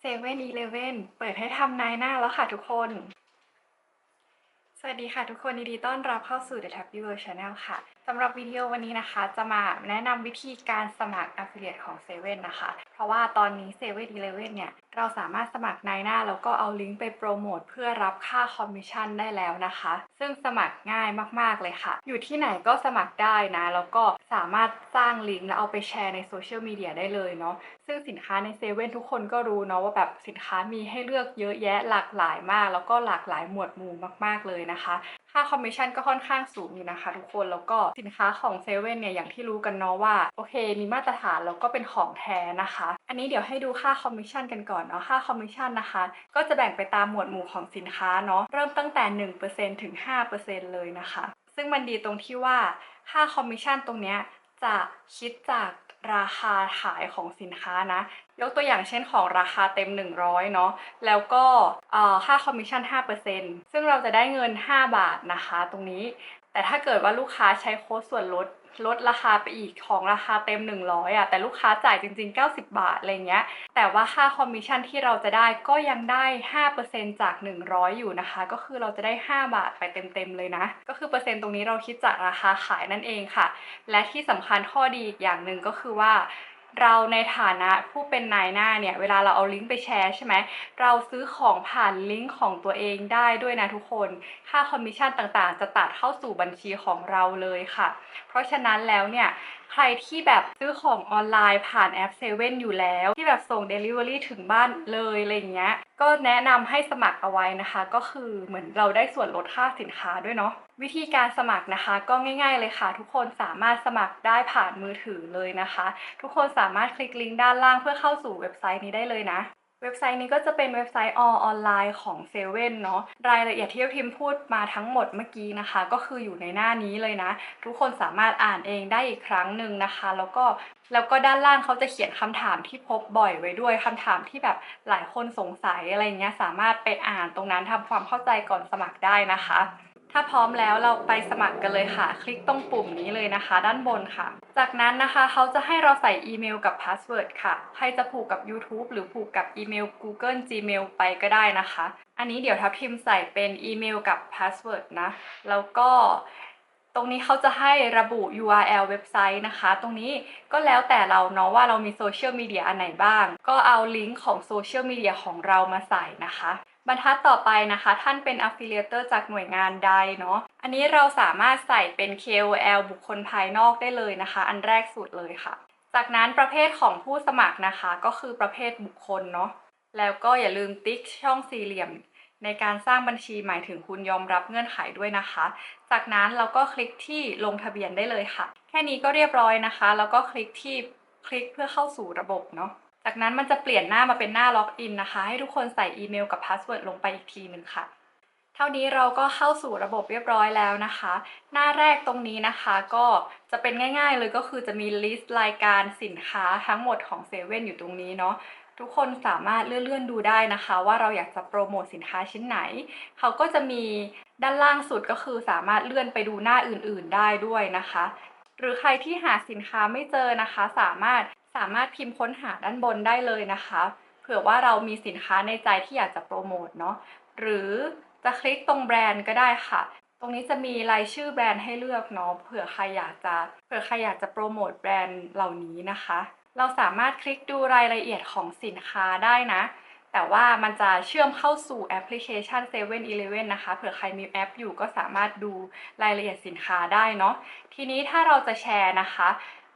เซเว่นอีเลเว่นเปิดให้ทำนายหน้าแล้วค่ะทุกคน สวัสดีค่ะทุกคนยินดีต้อนรับเข้าสู่ The Happy World Channel ค่ะสำหรับวิดีโอวันนี้นะคะ จะมาแนะนำวิธีการสมัคร Affiliate ของ7นนะคะ เพราะว่าตอนนี้7 e เ e ่ e อเนี่ย เราสามารถสมัครในหน้า แล้วก็เอาลิงก์ไปโปรโมทเพื่อรับค่าคอมมิชชั่นได้แล้วนะคะ ซึ่งสมัครง่ายมาก ๆ เลยค่ะ อยู่ที่ไหนก็สมัครได้นะ แล้วก็สามารถสร้างลิงก์แล้วเอาไปแชร์ในโซเชียลมีเดียได้เลยเนาะซึ่งสินค้าในเซเว่นทุกคนก็รู้เนาะว่าแบบสินค้ามีให้เลือกเยอะแยะหลากหลายมาก แล้วก็หลากหลายหมวดหมู่มาก ๆเลยนะคะ ค่าคอมมิชชั่นก็ค่อนข้างสูงอยู่นะคะทุกคนแล้วก็สินค้าของเซเว่นเนี่ยอย่างที่รู้กันเนาะว่าโอเค มีมาตรฐานแล้วก็เป็นของแท้นะคะ อันนี้เดี๋ยวให้ดูค่าคอมมิชชั่นกันก่อนเนาะค่าคอมมิชชั่นนะคะ ก็จะแบ่งไปตามหมวดหมู่ของสินค้าเนาะเริ่มตั้งแต่ 1%ถึง 5%เลยนะคะ ซึ่งมันดีตรงที่ว่าค่าคอมมิชชั่นตรงเนี้ยจะคิดจาก ราคาขายของสินค้านะ ยกตัวอย่างเช่นของราคาเต็ม 100เนาะแล้วก็ค่าคอมมิชชั่น 5%ซึ่งเราจะได้เงิน 5 บาทนะคะ ตรงนี้ แต่ถ้าเกิดว่าลูกค้าใช้โค้ดส่วนลดลดราคาไปอีกของราคาเต็ม 100อะแต่ลูกค้าจ่ายจริง ๆ 90 บาทอะไรเงี้ย แต่ว่าค่าคอมมิชชั่นที่เราจะได้ก็ยังได้ 5%จาก 100 อยู่นะคะ ก็คือเราจะได้ 5 บาทไปเต็ม ๆ เลยนะ ก็คือเปอร์เซ็นต์ตรงนี้เราคิดจากราคาขายนั่นเองค่ะ และที่สำคัญข้อดีอีกอย่างหนึ่งก็คือว่า เราในฐานะผู้เป็นนายหน้าเนี่ย เวลาเราเอาลิงก์ไปแชร์ใช่ไหม เราซื้อของผ่านลิงก์ของตัวเองได้ด้วยนะทุกคน ค่าคอมมิชชั่นต่างๆ จะตัดเข้าสู่บัญชีของเราเลยค่ะ เพราะฉะนั้นแล้วเนี่ย ใครที่แบบซื้อของออนไลน์ผ่านแอปเซเว่นอยู่แล้ว ที่แบบส่ง Delivery ถึงบ้านเลยอะไรเงี้ย ก็แนะนำให้สมัครเอาไว้นะคะ ก็คือเหมือนเราได้ส่วนลดค่าสินค้าด้วยเนาะวิธีการสมัครนะคะ ก็ง่าย ๆเลยค่ะ ทุกคนสามารถสมัครได้ผ่านมือถือเลยนะคะ ทุกคนสามารถคลิกลิงก์ด้านล่างเพื่อเข้าสู่เว็บไซต์นี้ได้เลยนะ เว็บไซต์นี้ก็จะเป็นเว็บไซต์ออนไลน์ของเซเว่นเนาะรายละเอียดที่พิมพ์พูดมาทั้งหมดเมื่อกี้นะคะ ก็คืออยู่ในหน้านี้เลยนะ ทุกคนสามารถอ่านเองได้อีกครั้งหนึ่งนะคะ แล้วก็แล้วก็ด้านล่างเขาจะเขียนคำถามที่พบบ่อยไว้ด้วยคำถามที่แบบหลายคนสงสัยอะไรเงี้ยสามารถไปอ่านตรงนั้นทำความเข้าใจก่อนสมัครได้นะคะ ถ้าพร้อมแล้วเราไปสมัครกันเลยค่ะ คลิกตรงปุ่มนี้เลยนะคะ ด้านบนค่ะ จากนั้นนะคะเขาจะให้เราใส่อีเมลกับพาสเวิร์ดค่ะ ใครจะผูกกับ YouTube หรือผูกกับอีเมล Google Gmail ไปก็ได้นะคะ อันนี้เดี๋ยวทับทิมใส่เป็นอีเมลกับพาสเวิร์ดนะ แล้วก็ตรงนี้เขาจะให้ระบุ URL เว็บไซต์นะคะ ตรงนี้ก็แล้วแต่เราเนาะว่าเรามีโซเชียลมีเดียอันไหนบ้าง ก็เอาลิงก์ของโซเชียลมีเดียของเรามาใส่นะคะ บรรทัดต่อไปนะคะ ท่านเป็น affiliator จากหน่วยงานใดเนาะอันนี้เราสามารถใส่เป็น KOL บุคคลภายนอกได้เลยนะคะ อันแรกสุดเลยค่ะ จากนั้นประเภทของผู้สมัครนะคะ ก็คือประเภทบุคคลเนาะแล้วก็อย่าลืมติ๊กช่องสี่เหลี่ยม ในการสร้างบัญชีหมายถึงคุณยอมรับเงื่อนไขด้วยนะคะ จากนั้นเราก็คลิกที่ลงทะเบียนได้เลยค่ะ แค่นี้ก็เรียบร้อยนะคะ แล้วก็คลิกที่คลิกเพื่อเข้าสู่ระบบเนาะ จากนั้นมันจะเปลี่ยนหน้ามาเป็นหน้าล็อกอินนะคะ ให้ทุกคนใส่อีเมลกับพาสเวิร์ดลงไปอีกทีหนึ่งค่ะ เท่านี้เราก็เข้าสู่ระบบเรียบร้อยแล้วนะคะ หน้าแรกตรงนี้นะคะ ก็จะเป็นง่ายๆเลยก็คือจะมีลิสต์รายการสินค้าทั้งหมดของเซเว่นอยู่ตรงนี้เนาะทุกคนสามารถเลื่อนๆดูได้นะคะ ว่าเราอยากจะโปรโมทสินค้าชิ้นไหน เขาก็จะมีด้านล่างสุดก็คือสามารถเลื่อนไปดูหน้าอื่นๆได้ด้วยนะคะ หรือใครที่หาสินค้าไม่เจอนะคะ สามารถ สามารถพิมพ์ค้นหาด้านบนได้เลยนะคะ เผื่อว่าเรามีสินค้าในใจที่อยากจะโปรโมทเนาะหรือจะคลิกตรงแบรนด์ก็ได้ค่ะ ตรงนี้จะมีรายชื่อแบรนด์ให้เลือกเนาะเผื่อใครอยากจะเผื่อใครอยากจะโปรโมทแบรนด์เหล่านี้นะคะ เราสามารถคลิกดูรายละเอียดของสินค้าได้นะ แต่ว่ามันจะเชื่อมเข้าสู่แอปพลิเคชัน7 e เ e ่ e อนะคะ เผื่อใครมีแอปอยู่ก็สามารถดูรายละเอียดสินค้าได้เนาะทีนี้ถ้าเราจะแชร์นะคะ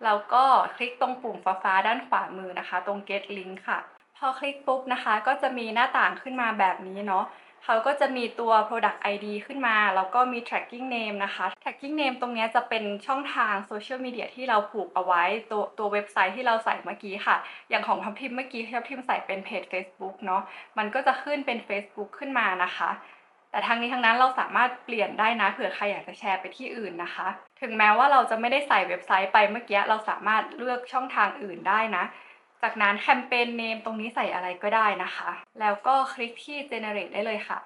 เราก็คลิกตรงปุ่มฟ้าๆด้านขวามือนะคะ ตรง get link ค่ะ พอคลิกปุ๊บนะคะ ก็จะมีหน้าต่างขึ้นมาแบบนี้เนาะเขาก็จะมีตัว product ID ขึ้นมา แล้วก็มี tracking name นะคะ tracking name ตรงนี้จะเป็นช่องทางโซเชียลมีเดียที่เราผูกเอาไว้ ตัวตัวเว็บไซต์ที่เราใส่เมื่อกี้ค่ะ อย่างของทัพทิมเมื่อกี้ทัพทิมใส่เป็นเพจ Facebook เนาะ มันก็จะขึ้นเป็น Facebook ขึ้นมานะคะ แต่ทั้งนี้ทั้งนั้นเราสามารถเปลี่ยนได้นะเผื่อใครอยากจะแชร์ไปที่อื่นนะคะ ถึงแม้ว่าเราจะไม่ได้ใส่เว็บไซต์ไปเมื่อกี้เราสามารถเลือกช่องทางอื่นได้นะ จากนั้นแคมเปญเนมตรงนี้ใส่อะไรก็ได้นะคะ แล้วก็คลิกที่ generate ได้เลยค่ะ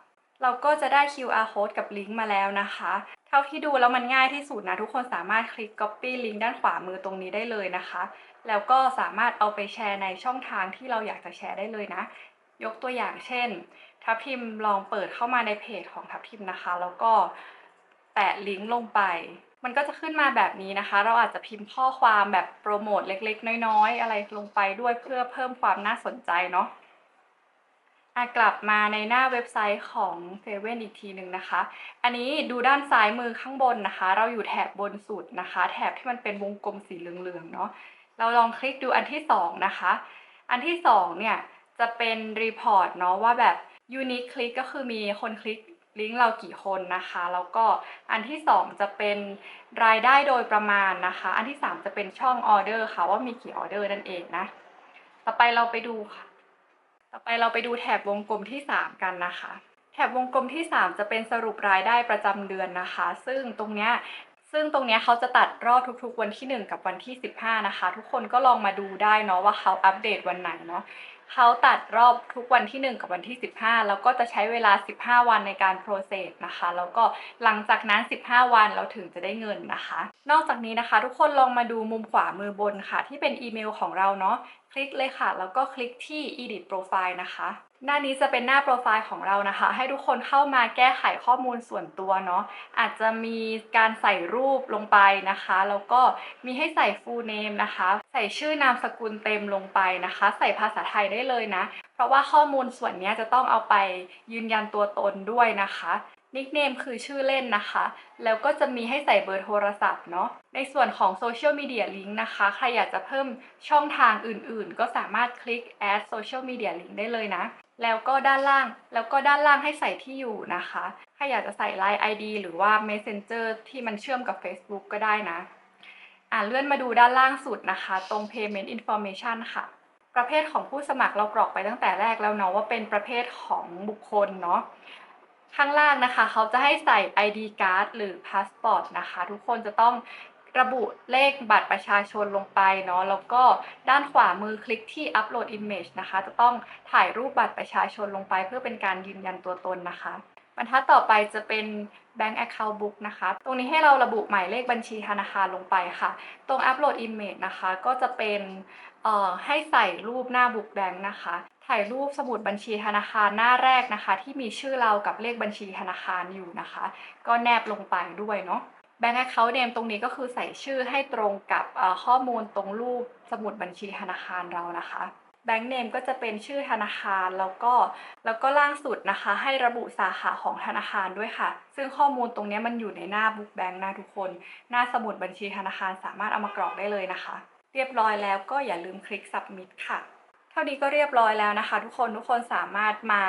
เราก็จะได้ QR code กับลิงก์มาแล้วนะคะ เท่าที่ดูแล้วมันง่ายที่สุดนะทุกคนสามารถคลิก copy ลิงก์ด้านขวามือตรงนี้ได้เลยนะคะ แล้วก็สามารถเอาไปแชร์ในช่องทางที่เราอยากจะแชร์ได้เลยนะ ยกตัวอย่างเช่น ทับทิมลองเปิดเข้ามาในเพจของทับทิมนะคะ แล้วก็แปะลิงก์ลงไป มันก็จะขึ้นมาแบบนี้นะคะ เราอาจจะพิมพ์ข้อความแบบโปรโมทเล็กๆ น้อยๆ อะไรลงไปด้วยเพื่อเพิ่มความน่าสนใจเนาะอะกลับมาในหน้าเว็บไซต์ของเซเว่นอีกทีหนึ่งนะคะ อันนี้ดูด้านซ้ายมือข้างบนนะคะ เราอยู่แถบบนสุดนะคะ แถบที่มันเป็นวงกลมสีเหลืองๆเนาะ เราลองคลิกดูอันที่สองนะคะ อันที่สองเนี่ยจะเป็นรีพอร์ตเนาะว่าแบบ unique click ก็คือมีคนคลิกลิงก์เรากี่คนนะคะ แล้วก็อันที่สองจะเป็นรายได้โดยประมาณนะคะ อันที่สามจะเป็นช่องออเดอร์ค่ะว่ามีกี่ออเดอร์นั่นเองนะ ต่อไปเราไปดูค่ะ ต่อไปเราไปดูแถบวงกลมที่ 3 กันนะคะ แถบวงกลมที่ 3 จะเป็นสรุปรายได้ประจำเดือนนะคะ ซึ่งตรงเนี้ยซึ่งตรงเนี้ยเขาจะตัดรอบทุกๆ วันที่ 1 กับวันที่ 15 นะคะ ทุกคนก็ลองมาดูได้เนาะว่าเขาอัปเดตวันไหนเนาะ เขาตัดรอบทุกวันที่ 1 กับวันที่ 15 แล้วก็จะใช้เวลา 15 วันในการโปรเซสนะคะ แล้วก็หลังจากนั้น 15 วันเราถึงจะได้เงินนะคะ นอกจากนี้นะคะ ทุกคนลองมาดูมุมขวามือบนค่ะ ที่เป็นอีเมลของเราเนาะ ลิกเลยค่ะ แล้วก็คลิกที่ edit profile นะคะ หน้านี้จะเป็นหน้าโปรไฟล์ของเรานะคะ ให้ทุกคนเข้ามาแก้ไขข้อมูลส่วนตัวเนาะ อาจจะมีการใส่รูปลงไปนะคะ แล้วก็มีให้ใส่ full name นะคะ ใส่ชื่อนามสกุลเต็มลงไปนะคะ ใส่ภาษาไทยได้เลยนะ เพราะว่าข้อมูลส่วนนี้จะต้องเอาไปยืนยันตัวตนด้วยนะคะ นิกเนมคือชื่อเล่นนะคะ แล้วก็จะมีให้ใส่เบอร์โทรศัพท์เนาะ ในส่วนของโซเชียลมีเดียลิงก์นะคะ ใครอยากจะเพิ่มช่องทางอื่นๆ ก็สามารถคลิก add social media link ได้เลยนะ แล้วก็ด้านล่าง แล้วก็ด้านล่างให้ใส่ที่อยู่นะคะ ใครอยากจะใส่ Line ID หรือว่า Messenger ที่มันเชื่อมกับ Facebook ก็ได้นะ อ่าเลื่อนมาดูด้านล่างสุดนะคะ ตรง payment information ค่ะ ประเภทของผู้สมัครเรากรอกไปตั้งแต่แรกแล้วเนาะว่าเป็นประเภทของบุคคลเนาะ ข้างล่างนะคะ เขาจะให้ใส่ ID card หรือ passport นะคะ ทุกคนจะต้องระบุเลขบัตรประชาชนลงไปเนาะแล้วก็ด้านขวามือคลิกที่ upload image นะคะ จะต้องถ่ายรูปบัตรประชาชนลงไป เพื่อเป็นการยืนยันตัวตนนะคะ บรรทัดต่อไปจะเป็น bank account book นะคะ ตรงนี้ให้เราระบุหมายเลขบัญชีธนาคารลงไปค่ะ ตรง upload image นะคะ ก็จะเป็นเอ่อให้ใส่รูปหน้า book bank นะคะ ถ่ายรูปสมุดบัญชีธนาคารหน้าแรกนะคะ ที่มีชื่อเรากับเลขบัญชีธนาคารอยู่นะคะ ก็แนบลงไปด้วยเนาะ Bank Account Name ตรงนี้ก็คือใส่ชื่อให้ตรงกับข้อมูลตรงรูปสมุดบัญชีธนาคารเรานะคะ แบงก์เนมก็จะเป็นชื่อธนาคารแล้วก็แล้วก็ล่างสุดนะคะ ให้ระบุสาขาของธนาคารด้วยค่ะ ซึ่งข้อมูลตรงนี้มันอยู่ในหน้าบุ๊กแบงก์นะทุกคน หน้าสมุดบัญชีธนาคารสามารถเอามากรอกได้เลยนะคะ เรียบร้อยแล้วก็อย่าลืมคลิก Submit ค่ะ ท่านี้ก็เรียบร้อยแล้วนะคะ ทุกคนทุกคนสามารถมา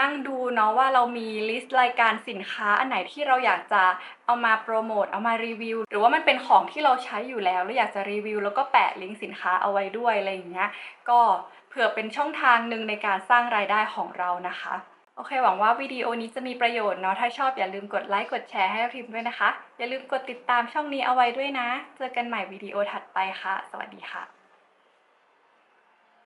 นั่งดูเนาะว่าเรามีลิสต์รายการสินค้าอันไหนที่เราอยากจะเอามาโปรโมทเอามารีวิว หรือว่ามันเป็นของที่เราใช้อยู่แล้ว แล้วอยากจะรีวิว แล้วก็แปะลิงก์สินค้าเอาไว้ด้วยอะไรอย่างเงี้ยก็เผื่อเป็นช่องทางหนึ่งในการสร้างรายได้ของเรานะคะโอเค หวังว่าวิดีโอนี้จะมีประโยชน์เนาะ ถ้าชอบอย่าลืมกดไลค์กดแชร์ให้พิมพ์ด้วยนะคะ อย่าลืมกดติดตามช่องนี้เอาไว้ด้วยนะ เจอกันใหม่วิดีโอถัดไปค่ะ สวัสดีค่ะ